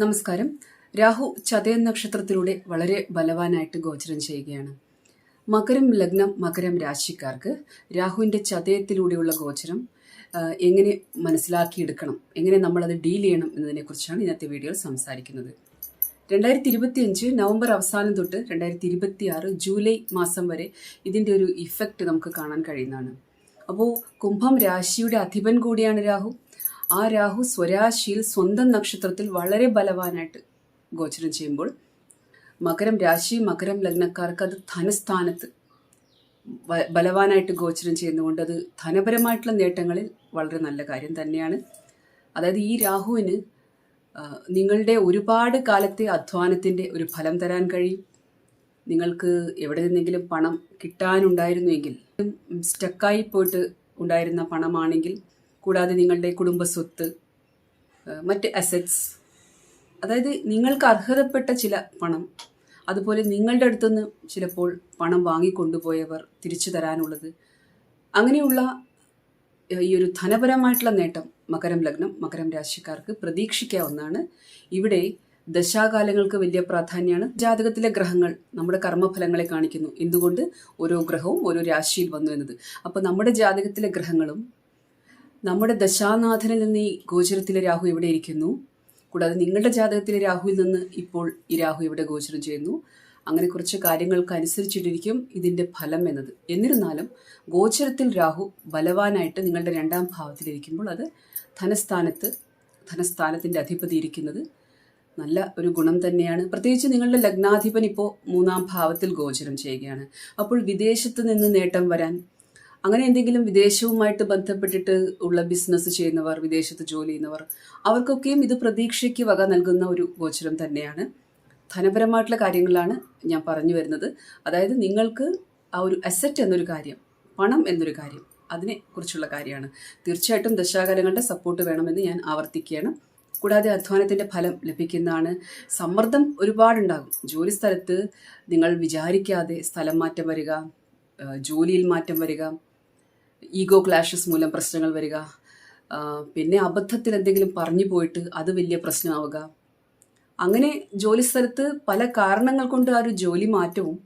നമസ്കാരം. രാഹു ചതയൻ നക്ഷത്രത്തിലൂടെ വളരെ ബലവാനായിട്ട് ഗോചരം ചെയ്യുകയാണ്. മകരം ലഗ്നം മകരം രാശിക്കാർക്ക് രാഹുവിന്റെ ചതയത്തിലൂടെയുള്ള ഗോചരം എങ്ങനെ മനസ്സിലാക്കിയെടുക്കണം എങ്ങനെ നമ്മളത് ഡീൽ ചെയ്യണം എന്നതിനെക്കുറിച്ചാണ് ഇന്നത്തെ വീഡിയോയിൽ സംസാരിക്കുന്നത്. രണ്ടായിരത്തി ഇരുപത്തിയഞ്ച് നവംബർ അവസാനം തൊട്ട് രണ്ടായിരത്തി ഇരുപത്തി ആറ് ജൂലൈ മാസം വരെ ഇതിന്റെ ഒരു ഇഫക്റ്റ് നമുക്ക് കാണാൻ കഴിയുന്നതാണ്. അപ്പോൾ കുംഭം രാശിയുടെ അധിപൻ കൂടിയാണ് രാഹു. ആ രാഹു സ്വരാശിയിൽ സ്വന്തം നക്ഷത്രത്തിൽ വളരെ ബലവാനായിട്ട് ഗോചരം ചെയ്യുമ്പോൾ മകരം രാശി മകരം ലഗ്നക്കാർക്ക് അത് ധനസ്ഥാനത്ത് ബലവാനായിട്ട് ഗോചരം ചെയ്യുന്നതുകൊണ്ട് അത് ധനപരമായിട്ടുള്ള നേട്ടങ്ങളിൽ വളരെ നല്ല കാര്യം തന്നെയാണ്. അതായത് ഈ രാഹുവിന് നിങ്ങളുടെ ഒരുപാട് കാലത്തെ അധ്വാനത്തിന്റെ ഒരു ഫലം തരാൻ കഴിയും. നിങ്ങൾക്ക് എവിടെ നിന്നെങ്കിലും പണം കിട്ടാനുണ്ടായിരുന്നുവെങ്കിൽ സ്റ്റക്കായി പോയിട്ട് ഉണ്ടായിരുന്ന പണമാണെങ്കിൽ കൂടാതെ നിങ്ങളുടെ കുടുംബസ്വത്ത് മറ്റ് അസറ്റ്സ് അതായത് നിങ്ങൾക്ക് അർഹതപ്പെട്ട ചില പണം അതുപോലെ നിങ്ങളുടെ അടുത്തുനിന്ന് ചിലപ്പോൾ പണം വാങ്ങിക്കൊണ്ടുപോയവർ തിരിച്ചു തരാനുള്ളത്. അങ്ങനെയുള്ള ഈ ഒരു ധനപരമായിട്ടുള്ള നേട്ടം മകരം ലഗ്നം മകരം രാശിക്കാർക്ക് പ്രതീക്ഷിക്കാവുന്നതാണ്. ഇവിടെ ദശാകാലങ്ങൾക്ക് വലിയ പ്രാധാന്യമാണ് ജാതകത്തിലെ ഗ്രഹങ്ങൾ നമ്മുടെ കർമ്മഫലങ്ങളെ കാണിക്കുന്നു. എന്തുകൊണ്ട്? ഓരോ ഗ്രഹവും ഓരോ രാശിയിൽ വന്നു എന്നത്. അപ്പോൾ നമ്മുടെ ജാതകത്തിലെ ഗ്രഹങ്ങളും നമ്മുടെ ദശാനാഥനിൽ നിന്ന് ഈ ഗോചരത്തിലെ രാഹു ഇവിടെ ഇരിക്കുന്നു? കൂടാതെ നിങ്ങളുടെ ജാതകത്തിലെ രാഹുവിൽ നിന്ന് ഇപ്പോൾ ഈ രാഹു ഇവിടെ ഗോചരം ചെയ്യുന്നു? അങ്ങനെ കുറച്ച് കാര്യങ്ങൾക്ക് അനുസരിച്ചിട്ടിരിക്കും ഇതിന്റെ ഫലം എന്നത്. എന്നിരുന്നാലും ഗോചരത്തിൽ രാഹു ബലവാനായിട്ട് നിങ്ങളുടെ രണ്ടാം ഭാവത്തിലിരിക്കുമ്പോൾ അത് ധനസ്ഥാനത്ത് ധനസ്ഥാനത്തിന്റെ അധിപതി ഇരിക്കുന്നത് നല്ല ഒരു ഗുണം തന്നെയാണ്. പ്രത്യേകിച്ച് നിങ്ങളുടെ ലഗ്നാധിപൻ ഇപ്പോൾ മൂന്നാം ഭാവത്തിൽ ഗോചരം ചെയ്യുകയാണ്. അപ്പോൾ വിദേശത്ത് നിന്ന് നേട്ടം വരാൻ അങ്ങനെ എന്തെങ്കിലും വിദേശവുമായിട്ട് ബന്ധപ്പെട്ടിട്ട് ഉള്ള ബിസിനസ് ചെയ്യുന്നവർ വിദേശത്ത് ജോലി ചെയ്യുന്നവർ അവർക്കൊക്കെയും ഇത് പ്രതീക്ഷയ്ക്ക് വക നൽകുന്ന ഒരു ഗോചരം തന്നെയാണ്. ധനപരമായിട്ടുള്ള കാര്യങ്ങളാണ് ഞാൻ പറഞ്ഞു വരുന്നത്. അതായത് നിങ്ങൾക്ക് ആ ഒരു അസറ്റ് എന്നൊരു കാര്യം പണം എന്നൊരു കാര്യം അതിനെ കുറിച്ചുള്ള കാര്യമാണ്. തീർച്ചയായിട്ടും ദശാകാലങ്ങളുടെ സപ്പോർട്ട് വേണമെന്ന് ഞാൻ ആവർത്തിക്കുകയാണ്. കൂടാതെ അധ്വാനത്തിന്റെ ഫലം ലഭിക്കുന്നതാണ്. സമ്മർദ്ദം ഒരുപാടുണ്ടാകും. ജോലി സ്ഥലത്ത് നിങ്ങൾ വിചാരിക്കാതെ സ്ഥലം മാറ്റം വരിക ജോലിയിൽ മാറ്റം വരിക ഈഗോ ക്ലാഷസ് മൂലം പ്രശ്നങ്ങൾ വരിക. പിന്നെ അബദ്ധത്തിൽ എന്തെങ്കിലും പറഞ്ഞു പോയിട്ട് അത് വലിയ പ്രശ്നമാവുക. അങ്ങനെ ജോലിസ്ഥലത്ത് പല കാരണങ്ങൾ കൊണ്ട് ആ ഒരു ജോലി മാറ്റവും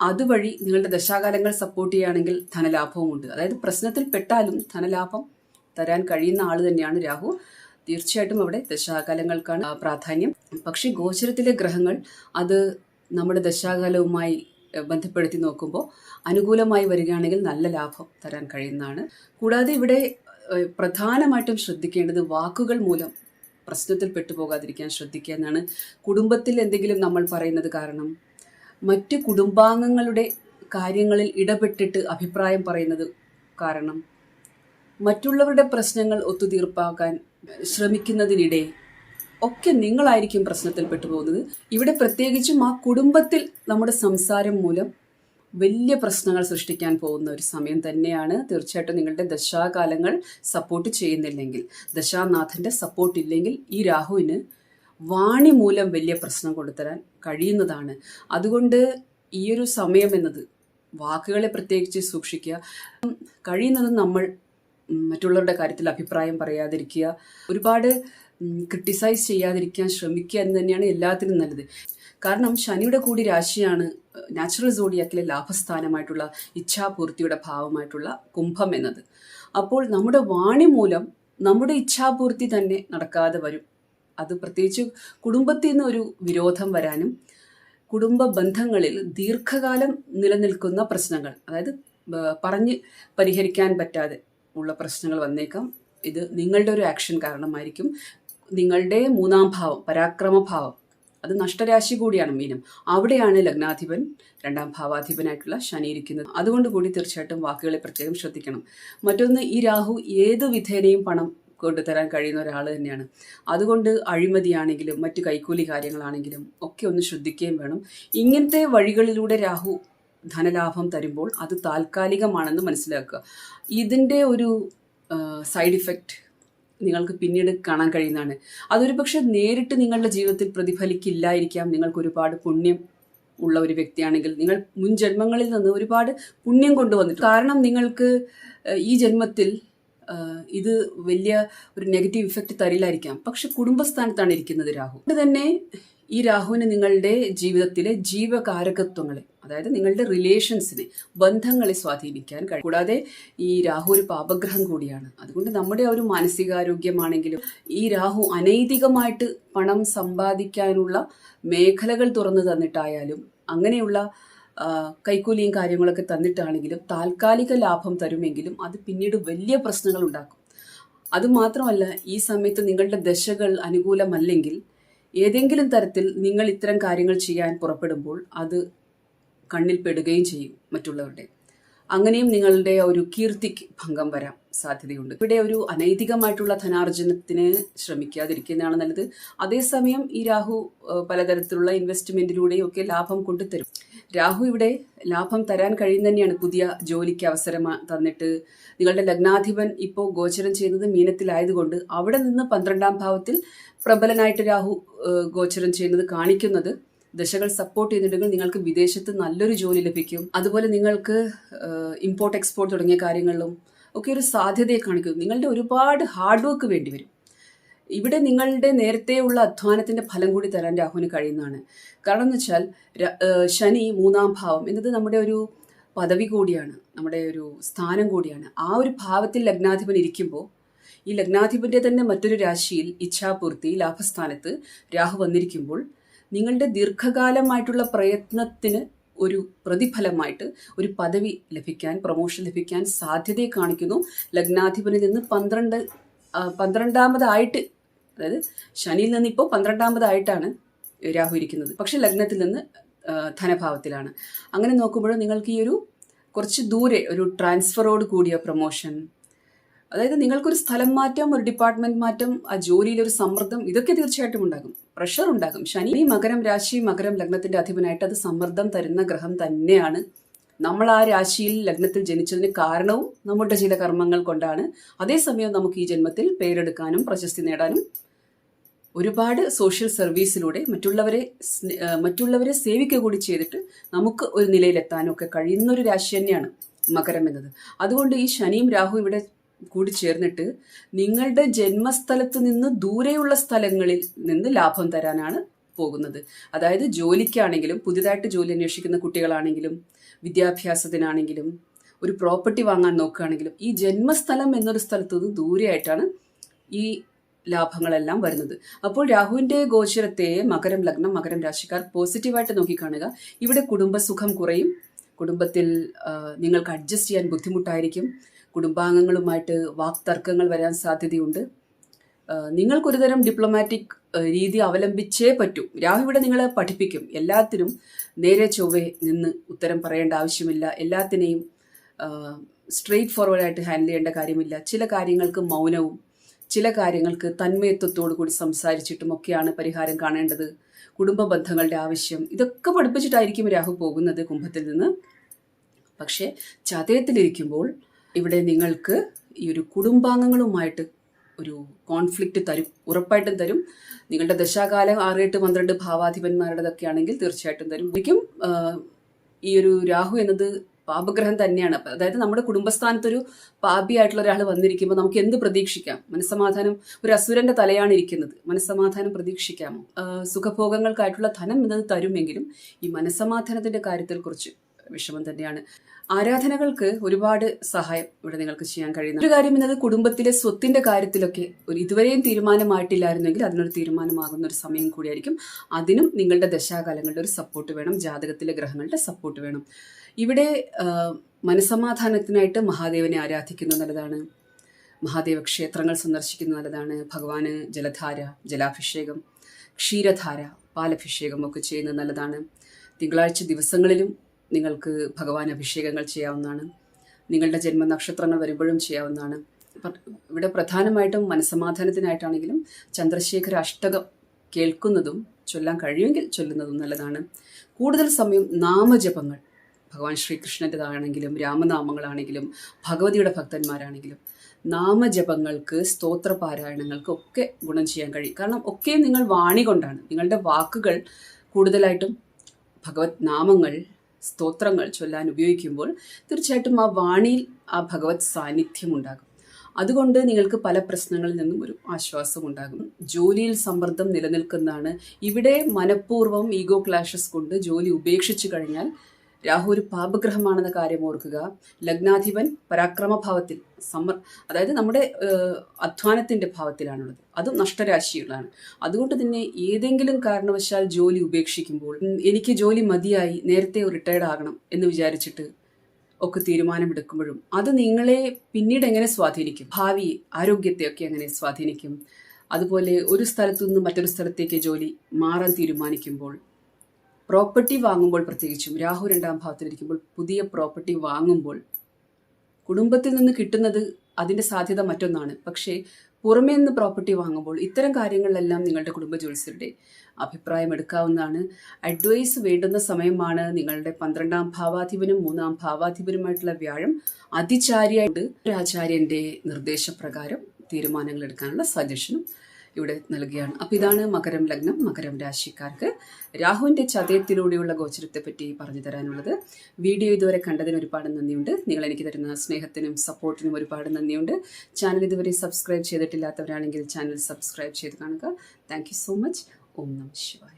അതുവഴി നിങ്ങളുടെ ദശാകാലങ്ങൾ സപ്പോർട്ട് ചെയ്യുകയാണെങ്കിൽ ധനലാഭവും ഉണ്ട് അതായത് പ്രശ്നത്തിൽ പെട്ടാലും ധനലാഭം തരാൻ കഴിയുന്ന ആൾ തന്നെയാണ് രാഹു. തീർച്ചയായിട്ടും അവിടെ ദശാകാലങ്ങൾക്കാണ് പ്രാധാന്യം. പക്ഷേ ഗോചരത്തിലെ ഗ്രഹങ്ങൾ അത് നമ്മുടെ ദശാകാലവുമായി ബന്ധപ്പെടുത്തി നോക്കുമ്പോൾ അനുകൂലമായി വരികയാണെങ്കിൽ നല്ല ലാഭം തരാൻ കഴിയുന്നതാണ്. കൂടാതെ ഇവിടെ പ്രധാനമായിട്ടും ശ്രദ്ധിക്കേണ്ടത് വാക്കുകൾ മൂലം പ്രശ്നത്തിൽ പെട്ടുപോകാതിരിക്കാൻ ശ്രദ്ധിക്കുക എന്നാണ്. കുടുംബത്തിൽ എന്തെങ്കിലും നമ്മൾ പറയുന്നത് കാരണം മറ്റ് കുടുംബാംഗങ്ങളുടെ കാര്യങ്ങളിൽ ഇടപെട്ടിട്ട് അഭിപ്രായം പറയുന്നത് കാരണം മറ്റുള്ളവരുടെ പ്രശ്നങ്ങൾ ഒത്തുതീർപ്പാക്കാൻ ശ്രമിക്കുന്നതിനിടെ ഒക്കെ നിങ്ങളായിരിക്കും പ്രശ്നത്തിൽ പെട്ടുപോകുന്നത്. ഇവിടെ പ്രത്യേകിച്ചും ആ കുടുംബത്തിൽ നമ്മുടെ സംസാരം മൂലം വലിയ പ്രശ്നങ്ങൾ സൃഷ്ടിക്കാൻ പോകുന്ന ഒരു സമയം തന്നെയാണ് തീർച്ചയായിട്ടും നിങ്ങളുടെ ദശാകാലങ്ങൾ സപ്പോർട്ട് ചെയ്യുന്നില്ലെങ്കിൽ ദശാനാഥന്റെ സപ്പോർട്ട് ഇല്ലെങ്കിൽ ഈ രാഹുവിന് വാണി മൂലം വലിയ പ്രശ്നം കൊടുത്തരാൻ കഴിയുന്നതാണ്. അതുകൊണ്ട് ഈ ഒരു സമയം എന്നത് വാക്കുകളെ പ്രത്യേകിച്ച് സൂക്ഷിക്കുക. കഴിയുന്നതും നമ്മൾ മറ്റുള്ളവരുടെ കാര്യത്തിൽ അഭിപ്രായം പറയാതിരിക്കുക. ഒരുപാട് ക്രിട്ടിസൈസ് ചെയ്യാതിരിക്കാൻ ശ്രമിക്കുക എന്ന് തന്നെയാണ് എല്ലാത്തിനും നല്ലത്. കാരണം ശനിയുടെ കൂടി രാശിയാണ് നാച്ചുറൽ സോഡിയാക്കിലെ ലാഭസ്ഥാനമായിട്ടുള്ള ഇച്ഛാപൂർത്തിയുടെ ഭാവമായിട്ടുള്ള കുംഭം എന്നത്. അപ്പോൾ നമ്മുടെ വാണി മൂലം നമ്മുടെ ഇച്ഛാപൂർത്തി തന്നെ നടക്കാതെ വരും. അത് പ്രത്യേകിച്ച് കുടുംബത്തിൽ നിന്ന് ഒരു വിരോധം വരാനും കുടുംബ ബന്ധങ്ങളിൽ ദീർഘകാലം നിലനിൽക്കുന്ന പ്രശ്നങ്ങൾ അതായത് പറഞ്ഞ് പരിഹരിക്കാൻ പറ്റാതെ ഉള്ള പ്രശ്നങ്ങൾ വന്നേക്കാം. ഇത് നിങ്ങളുടെ ഒരു ആക്ഷൻ കാരണമായിരിക്കും. നിങ്ങളുടെ മൂന്നാം ഭാവം പരാക്രമഭാവം. അത് നഷ്ടരാശി കൂടിയാണ് മീനം. അവിടെയാണ് ലഗ്നാധിപൻ രണ്ടാം ഭാവാധിപനായിട്ടുള്ള ശനി ഇരിക്കുന്നത്. അതുകൊണ്ട് കൂടി തീർച്ചയായിട്ടും വാക്കുകളെ പ്രത്യേകം ശ്രദ്ധിക്കണം. മറ്റൊന്ന് ഈ രാഹു ഏത് വിധേനയും പണം കൊണ്ടുതരാൻ കഴിയുന്ന ഒരാൾ തന്നെയാണ്. അതുകൊണ്ട് അഴിമതിയാണെങ്കിലും മറ്റു കൈക്കൂലി കാര്യങ്ങളാണെങ്കിലും ഒക്കെ ഒന്ന് ശ്രദ്ധിക്കുകയും വേണം. ഇങ്ങനത്തെ വഴികളിലൂടെ രാഹു ധനലാഭം തരുമ്പോൾ അത് താൽക്കാലികമാണെന്ന് മനസ്സിലാക്കുക. ഇതിന്റെ ഒരു സൈഡ് ഇഫക്റ്റ് നിങ്ങൾക്ക് പിന്നീട് കാണാൻ കഴിയുന്നതാണ്. അതൊരു പക്ഷെ നേരിട്ട് നിങ്ങളുടെ ജീവിതത്തിൽ പ്രതിഫലിക്കില്ലായിരിക്കാം. നിങ്ങൾക്ക് ഒരുപാട് പുണ്യം ഉള്ള ഒരു വ്യക്തിയാണെങ്കിൽ നിങ്ങൾ മുൻ ജന്മങ്ങളിൽ നിന്ന് ഒരുപാട് പുണ്യം കൊണ്ടുവന്നിട്ട് കാരണം നിങ്ങൾക്ക് ഈ ജന്മത്തിൽ ഇത് വലിയ ഒരു നെഗറ്റീവ് ഇഫക്റ്റ് തരില്ലായിരിക്കാം പക്ഷെ കുടുംബസ്ഥാനത്താണ് ഇരിക്കുന്നത് രാഹു. അതുകൊണ്ട് തന്നെ ഈ രാഹുവിന് നിങ്ങളുടെ ജീവിതത്തിലെ ജീവകാരകത്വങ്ങളെ അതായത് നിങ്ങളുടെ റിലേഷൻസിനെ ബന്ധങ്ങളെ സ്വാധീനിക്കാൻ കഴിയും. കൂടാതെ ഈ രാഹു ഒരു പാപഗ്രഹം കൂടിയാണ്. അതുകൊണ്ട് നമ്മുടെ ഒരു മാനസികാരോഗ്യമാണെങ്കിലും ഈ രാഹു അനൈതികമായിട്ട് പണം സമ്പാദിക്കാനുള്ള മേഖലകൾ തുറന്നു തന്നിട്ടായാലും അങ്ങനെയുള്ള കൈക്കൂലിയും കാര്യങ്ങളൊക്കെ തന്നിട്ടാണെങ്കിലും താൽക്കാലിക ലാഭം തരുമെങ്കിലും അത് പിന്നീട് വലിയ പ്രശ്നങ്ങൾ ഉണ്ടാക്കും. അതുമാത്രമല്ല ഈ സമയത്ത് നിങ്ങളുടെ ദശകൾ അനുകൂലമല്ലെങ്കിൽ ഏതെങ്കിലും തരത്തിൽ നിങ്ങൾ ഇത്തരം കാര്യങ്ങൾ ചെയ്യാൻ പുറപ്പെടുമ്പോൾ അത് കണ്ണിൽ പെടുകയും ചെയ്യും മറ്റുള്ളവരുടെ. അങ്ങനെയും നിങ്ങളുടെ ഒരു കീർത്തിക്ക് ഭംഗം വരാം സാധ്യതയുണ്ട്. ഇവിടെ ഒരു അനൈതികമായിട്ടുള്ള ധനാർജനത്തിന് ശ്രമിക്കാതിരിക്കുന്നതാണ് നല്ലത്. അതേസമയം ഈ രാഹു പലതരത്തിലുള്ള ഇൻവെസ്റ്റ്മെന്റിലൂടെയും ഒക്കെ ലാഭം കൊണ്ടുതരും. രാഹു ഇവിടെ ലാഭം തരാൻ കഴിയുന്ന തന്നെയാണ്. പുതിയ ജോലിക്ക് അവസരം തന്നിട്ട് നിങ്ങളുടെ ലഗ്നാധിപൻ ഇപ്പോൾ ഗോചരം ചെയ്യുന്നത് മീനത്തിലായതുകൊണ്ട് അവിടെ നിന്ന് പന്ത്രണ്ടാം ഭാവത്തിൽ പ്രബലനായിട്ട് രാഹു ഗോചരം ചെയ്യുന്നത് കാണിക്കുന്നത് ദശകൾ സപ്പോർട്ട് ചെയ്തിട്ടുണ്ടെങ്കിൽ നിങ്ങൾക്ക് വിദേശത്ത് നല്ലൊരു ജോലി ലഭിക്കും. അതുപോലെ നിങ്ങൾക്ക് ഇമ്പോർട്ട് എക്സ്പോർട്ട് തുടങ്ങിയ കാര്യങ്ങളിലും ഒക്കെ ഒരു സാധ്യതയെ കാണിക്കും. നിങ്ങളുടെ ഒരുപാട് ഹാർഡ് വർക്ക് വേണ്ടി വരും. ഇവിടെ നിങ്ങളുടെ നേരത്തെയുള്ള അധ്വാനത്തിന്റെ ഫലം കൂടി തരാൻ രാഹുവിന് കഴിയുന്നതാണ്. കാരണം എന്ന് വെച്ചാൽ ശനി മൂന്നാം ഭാവം എന്നത് നമ്മുടെ ഒരു പദവി കൂടിയാണ്. നമ്മുടെ ഒരു സ്ഥാനം കൂടിയാണ്. ആ ഒരു ഭാവത്തിൽ ലഗ്നാധിപൻ ഇരിക്കുമ്പോൾ ഈ ലഗ്നാധിപന്റെ തന്നെ മറ്റൊരു രാശിയിൽ ഇച്ഛാപൂർത്തി ലാഭസ്ഥാനത്ത് രാഹു വന്നിരിക്കുമ്പോൾ നിങ്ങളുടെ ദീർഘകാലമായിട്ടുള്ള പ്രയത്നത്തിന് ഒരു പ്രതിഫലമായിട്ട് ഒരു പദവി ലഭിക്കാൻ പ്രൊമോഷൻ ലഭിക്കാൻ സാധ്യതയെ കാണിക്കുന്നു. ലഗ്നാധിപനിൽ നിന്ന് പന്ത്രണ്ട് പന്ത്രണ്ടാമതായിട്ട് അതായത് ശനിയിൽ നിന്ന് ഇപ്പോൾ പന്ത്രണ്ടാമതായിട്ടാണ് രാഹു ഇരിക്കുന്നത്. പക്ഷെ ലഗ്നത്തിൽ നിന്ന് ധനഭാവത്തിലാണ്. അങ്ങനെ നോക്കുമ്പോൾ നിങ്ങൾക്ക് ഈ ഒരു കുറച്ച് ദൂരെ ഒരു ട്രാൻസ്ഫറോട് കൂടിയ പ്രൊമോഷൻ അതായത് നിങ്ങൾക്കൊരു സ്ഥലം മാറ്റം ഒരു ഡിപ്പാർട്ട്മെന്റ് മാറ്റം ആ ജോലിയിലൊരു സമ്മർദ്ദം ഇതൊക്കെ തീർച്ചയായിട്ടും ഉണ്ടാകും. പ്രഷർ ഉണ്ടാകും. ശനി ഈ മകരം രാശി മകരം ലഗ്നത്തിന്റെ അധിപനായിട്ട് അത് സമ്മർദ്ദം തരുന്ന ഗ്രഹം തന്നെയാണ്. നമ്മൾ ആ രാശിയിൽ ലഗ്നത്തിൽ ജനിച്ചതിന് കാരണവും നമ്മുടെ ചില കർമ്മങ്ങൾ കൊണ്ടാണ്. അതേസമയം നമുക്ക് ഈ ജന്മത്തിൽ പേരെടുക്കാനും പ്രശസ്തി നേടാനും ഒരുപാട് സോഷ്യൽ സർവീസിലൂടെ മറ്റുള്ളവരെ മറ്റുള്ളവരെ സേവിക്കുക കൂടി ചെയ്തിട്ട് നമുക്ക് ഒരു നിലയിലെത്താനും ഒക്കെ കഴിയുന്ന ഒരു രാശി തന്നെയാണ് മകരം എന്നത്. അതുകൊണ്ട് ഈ ശനിയും രാഹു ഇവിടെ കൂടി ചേർന്നിട്ട് നിങ്ങളുടെ ജന്മസ്ഥലത്ത് നിന്ന് ദൂരെയുള്ള സ്ഥലങ്ങളിൽ നിന്ന് ലാഭം തരാനാണ് പോകുന്നത്. അതായത് ജോലിക്കാണെങ്കിലും പുതിയതായിട്ട് ജോലി അന്വേഷിക്കുന്ന കുട്ടികളാണെങ്കിലും വിദ്യാഭ്യാസത്തിനാണെങ്കിലും ഒരു പ്രോപ്പർട്ടി വാങ്ങാൻ നോക്കുകയാണെങ്കിലും ഈ ജന്മസ്ഥലം എന്നൊരു സ്ഥലത്ത് നിന്ന് ദൂരെയായിട്ടാണ് ഈ ലാഭങ്ങളെല്ലാം വരുന്നത്. അപ്പോൾ രാഹുവിന്റെ ഗോചരത്തെ മകരം ലഗ്നം മകരം രാശിക്കാർ പോസിറ്റീവായിട്ട് നോക്കിക്കാണുക. ഇവിടെ കുടുംബസുഖം കുറയും. കുടുംബത്തിൽ നിങ്ങൾക്ക് അഡ്ജസ്റ്റ് ചെയ്യാൻ ബുദ്ധിമുട്ടായിരിക്കും. കുടുംബാംഗങ്ങളുമായിട്ട് വാക്തർക്കങ്ങൾ വരാൻ സാധ്യതയുണ്ട്. നിങ്ങൾക്കൊരു തരം ഡിപ്ലോമാറ്റിക് രീതി അവലംബിച്ചേ പറ്റൂ. രാഹു ഇവിടെ നിങ്ങളെ പഠിപ്പിക്കും. എല്ലാത്തിനും നേരെ ചൊവ്വെ നിന്ന് ഉത്തരം പറയേണ്ട ആവശ്യമില്ല. എല്ലാത്തിനെയും സ്ട്രെയിറ്റ് ഫോർവേഡായിട്ട് ഹാൻഡിൽ ചെയ്യേണ്ട കാര്യമില്ല. ചില കാര്യങ്ങൾക്ക് മൗനവും ചില കാര്യങ്ങൾക്ക് തന്മയത്വത്തോടു കൂടി സംസാരിച്ചിട്ടും ഒക്കെയാണ് പരിഹാരം കാണേണ്ടത്. കുടുംബ ബന്ധങ്ങളുടെ ആവശ്യം ഇതൊക്കെ പഠിപ്പിച്ചിട്ടായിരിക്കും രാഹു പോകുന്നത് കുംഭത്തിൽ നിന്ന്. പക്ഷേ ചതയത്തിലിരിക്കുമ്പോൾ ഇവിടെ നിങ്ങൾക്ക് ഈ ഒരു കുടുംബാംഗങ്ങളുമായിട്ട് ഒരു കോൺഫ്ലിക്റ്റ് തരും ഉറപ്പായിട്ടും തരും. നിങ്ങളുടെ ദശാകാലം ആറ് എട്ട് പന്ത്രണ്ട് ഭാവാധിപന്മാരുടേതൊക്കെ ആണെങ്കിൽ തീർച്ചയായിട്ടും തരും. ശരിക്കും ഈ ഒരു രാഹു എന്നത് പാപഗ്രഹം തന്നെയാണ്. അതായത് നമ്മുടെ കുടുംബസ്ഥാനത്തൊരു പാപിയായിട്ടുള്ള ഒരാൾ വന്നിരിക്കുമ്പോൾ നമുക്ക് എന്ത് പ്രതീക്ഷിക്കാം? മനസ്സമാധാനം ഒരു അസുരന്റെ തലയാണ് ഇരിക്കുന്നത്. മനസ്സമാധാനം പ്രതീക്ഷിക്കാമോ? സുഖഭോഗങ്ങൾക്കായിട്ടുള്ള ധനം എന്നത് തരുമെങ്കിലും ഈ മനസ്സമാധാനത്തിന്റെ കാര്യത്തിൽ കുറച്ച് വിഷമം തന്നെയാണ്. ആരാധനകൾക്ക് ഒരുപാട് സഹായം ഇവിടെ നിങ്ങൾക്ക് ചെയ്യാൻ കഴിയുന്ന ഒരു കാര്യം എന്നത് കുടുംബത്തിലെ സ്വത്തിന്റെ കാര്യത്തിലൊക്കെ ഒരു ഇതുവരെയും തീരുമാനമായിട്ടില്ലായിരുന്നെങ്കിൽ അതിനൊരു തീരുമാനമാകുന്ന ഒരു സമയം കൂടിയായിരിക്കും. അതിനും നിങ്ങളുടെ ദശാകാലങ്ങളുടെ ഒരു സപ്പോർട്ട് വേണം. ജാതകത്തിലെ ഗ്രഹങ്ങളുടെ സപ്പോർട്ട് വേണം. ഇവിടെ മനസമാധാനത്തിനായിട്ട് മഹാദേവനെ ആരാധിക്കുന്നത് നല്ലതാണ്. മഹാദേവ ക്ഷേത്രങ്ങൾ സന്ദർശിക്കുന്നത് നല്ലതാണ്. ഭഗവാന് ജലധാര ജലാഭിഷേകം ക്ഷീരധാര പാലഭിഷേകം ഒക്കെ ചെയ്യുന്നത് നല്ലതാണ്. തിങ്കളാഴ്ച ദിവസങ്ങളിലും നിങ്ങൾക്ക് ഭഗവാൻ അഭിഷേകങ്ങൾ ചെയ്യാവുന്നതാണ്. നിങ്ങളുടെ ജന്മനക്ഷത്രങ്ങൾ വരുമ്പോഴും ചെയ്യാവുന്നതാണ്. ഇവിടെ പ്രധാനമായിട്ടും മനസ്സമാധാനത്തിനായിട്ടാണെങ്കിലും ചന്ദ്രശേഖര അഷ്ടകം കേൾക്കുന്നതും ചൊല്ലാൻ കഴിയുമെങ്കിൽ ചൊല്ലുന്നതും നല്ലതാണ്. കൂടുതൽ സമയം നാമജപങ്ങൾ. ഭഗവാൻ ശ്രീകൃഷ്ണന്റെതാണെങ്കിലും രാമനാമങ്ങളാണെങ്കിലും ഭഗവതിയുടെ ഭക്തന്മാരാണെങ്കിലും നാമജപങ്ങൾക്ക് സ്തോത്ര പാരായണങ്ങൾക്ക് ഒക്കെ ഗുണം ചെയ്യാൻ കഴിയും. കാരണം ഒക്കെ നിങ്ങൾ വാണി കൊണ്ടാണ്. നിങ്ങളുടെ വാക്കുകൾ കൂടുതലായിട്ടും ഭഗവത് നാമങ്ങൾ സ്തോത്രങ്ങൾ ചൊല്ലാൻ ഉപയോഗിക്കുമ്പോൾ തീർച്ചയായിട്ടും ആ വാണിയിൽ ആ ഭഗവത് സാന്നിധ്യം ഉണ്ടാകും. അതുകൊണ്ട് നിങ്ങൾക്ക് പല പ്രശ്നങ്ങളിൽ നിന്നും ഒരു ആശ്വാസം ഉണ്ടാകും. ജോലിയിൽ സമ്മർദ്ദം നിലനിൽക്കുന്നതാണ്. ഇവിടെ മനഃപൂർവം ഈഗോ ക്ലാഷസ് കൊണ്ട് ജോലി ഉപേക്ഷിച്ചു കഴിഞ്ഞാൽ രാഹു ഒരു പാപഗ്രഹമാണെന്ന കാര്യം ഓർക്കുക. ലഗ്നാധിപൻ പരാക്രമഭാവത്തിൽ സമ്മർ അതായത് നമ്മുടെ അധ്വാനത്തിന്റെ ഭാവത്തിലാണുള്ളത്. അതും നഷ്ടരാശിയുള്ളതാണ് അതുകൊണ്ട് തന്നെ ഏതെങ്കിലും കാരണവശാൽ ജോലി ഉപേക്ഷിക്കുമ്പോൾ എനിക്ക് ജോലി മതിയായി നേരത്തെ റിട്ടയർഡ് ആകണം എന്ന് വിചാരിച്ചിട്ട് ഒക്കെ തീരുമാനമെടുക്കുമ്പോഴും അത് നിങ്ങളെ പിന്നീട് എങ്ങനെ സ്വാധീനിക്കും? ഭാവി ആരോഗ്യത്തെയൊക്കെ എങ്ങനെ സ്വാധീനിക്കും? അതുപോലെ ഒരു സ്ഥലത്തു നിന്ന് മറ്റൊരു സ്ഥലത്തേക്ക് ജോലി മാറാൻ തീരുമാനിക്കുമ്പോൾ പ്രോപ്പർട്ടി വാങ്ങുമ്പോൾ പ്രത്യേകിച്ചും രാഹു രണ്ടാം ഭാവത്തിലിരിക്കുമ്പോൾ പുതിയ പ്രോപ്പർട്ടി വാങ്ങുമ്പോൾ കുടുംബത്തിൽ നിന്ന് കിട്ടുന്നത് അതിന്റെ സാധ്യത മറ്റൊന്നാണ്. പക്ഷേ പുറമേ നിന്ന് പ്രോപ്പർട്ടി വാങ്ങുമ്പോൾ ഇത്തരം കാര്യങ്ങളിലെല്ലാം നിങ്ങളുടെ കുടുംബ ജോലിസ്യരുടെ അഭിപ്രായം എടുക്കാവുന്നതാണ്. അഡ്വൈസ് വേണ്ടുന്ന സമയമാണ് നിങ്ങളുടെ പന്ത്രണ്ടാം ഭാവാധിപനും മൂന്നാം ഭാവാധിപനുമായിട്ടുള്ള വ്യാഴം അതിചാരിയായിട്ട് ആചാര്യന്റെ നിർദ്ദേശപ്രകാരം തീരുമാനങ്ങൾ എടുക്കാനുള്ള സജഷനും ഇവിടെ നൽകുകയാണ്. അപ്പോൾ ഇതാണ് മകരം ലഗ്നം മകരം രാശിക്കാർക്ക്. രാഹുവിന്റെ ചതയത്തിലൂടെയുള്ള ഗോചരത്തെ പറ്റി പറഞ്ഞു തരാനുള്ളത്. വീഡിയോ ഇതുവരെ കണ്ടതിന് ഒരുപാട് നന്ദിയുണ്ട്. നിങ്ങൾ എനിക്ക് തരുന്ന സ്നേഹത്തിനും സപ്പോർട്ടിനും ഒരുപാട് നന്ദിയുണ്ട്. ചാനൽ ഇതുവരെ സബ്സ്ക്രൈബ് ചെയ്തിട്ടില്ലാത്തവരാണെങ്കിൽ ചാനൽ സബ്സ്ക്രൈബ് ചെയ്ത് കാണുക. Thank so much. ഓം നമ ശിവായ.